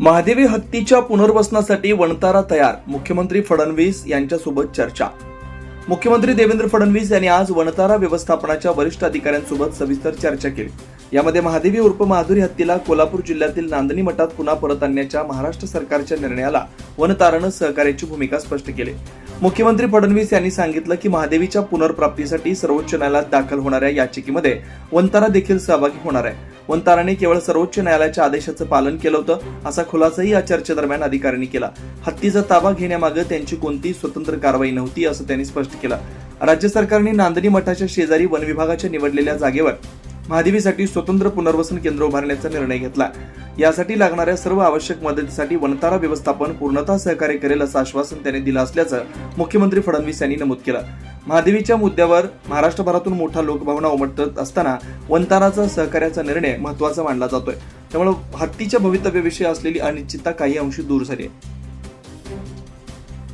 महादेवी हत्तीच्या पुनर्वसनासाठी वणतारा तयार मुख्यमंत्री फडणवीस यांच्यासोबत चर्चा. मुख्यमंत्री देवेंद्र फडणवीस यांनी आज वणतारा व्यवस्थापनाच्या वरिष्ठ अधिकाऱ्यांसोबत सविस्तर चर्चा केली. यामध्ये महादेवी उर्फ माधुरी हत्तीला कोल्हापूर जिल्ह्यातील नांदणी मठात पुन्हा परत आणण्याच्या महाराष्ट्र सरकारच्या निर्णयाला वनतारानं सहकार्याची भूमिका स्पष्ट केली. मुख्यमंत्री फडणवीस यांनी सांगितलं की महादेवीच्या पुनर्प्राप्तीसाठी सर्वोच्च न्यायालयात दाखल होणाऱ्या याचिकेमध्ये वनतारा देखील सहभागी होणार आहे. वनताराने केवळ सर्वोच्च न्यायालयाच्या आदेशाचं पालन केलं होतं असा खुलासाही या चर्चेदरम्यान अधिकाऱ्यांनी केला. हत्तीचा ताबा घेण्यामागे त्यांची कोणतीही स्वतंत्र कारवाई नव्हती असं त्यांनी स्पष्ट केलं. राज्य सरकारने नांदणी मठाच्या शेजारी वन विभागाच्या निवडलेल्या जागेवर महादेवीसाठी स्वतंत्र पुनर्वसन केंद्र उभारण्याचा निर्णय घेतला. यासाठी लागणाऱ्या सर्व आवश्यक मदतीसाठी वनतारा व्यवस्थापन पूर्णतः सहकार्य करेल असं आश्वासन त्यांनी दिलं असल्याचं मुख्यमंत्री फडणवीस यांनी नमूद केलं. महादेवीच्या मुद्द्यावर महाराष्ट्रभरातून मोठा लोकभावना उमटत असताना वनताराचा सहकार्याचा निर्णय महत्त्वाचा मानला जातोय. त्यामुळे हत्तीच्या भवितव्याविषयी असलेली अनिश्चितता काही अंशी दूर झाली आहे.